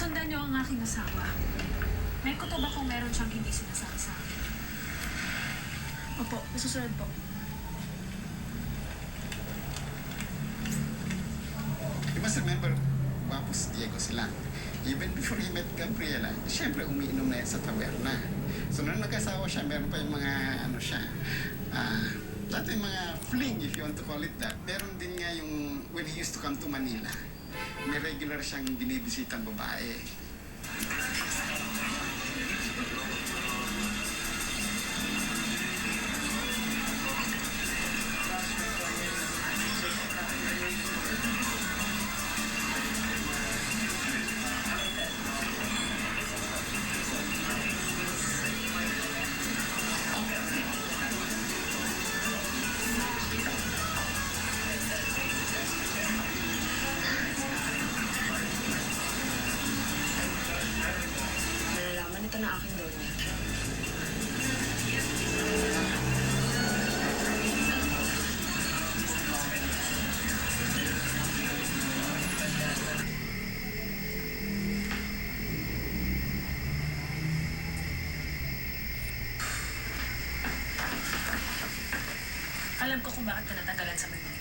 Sundan niyo ang aking asawa. May kuto ba kung meron siyang hindi sinasabi sa akin? Opo, masusunod po. You must remember, wapo si Diego sila. Even before he met Gabriela, siyempre umiinom na yan sa taberna. So nung nag-asawa siya, meron pa yung mga ano siya, ah, dati yung mga fling if you want to call it that. Meron din nga yung, when he used to come to Manila, may regular siyang binibisitang babae. Na aking donya. Alam ko kung bakit ka natagalan sa Manila.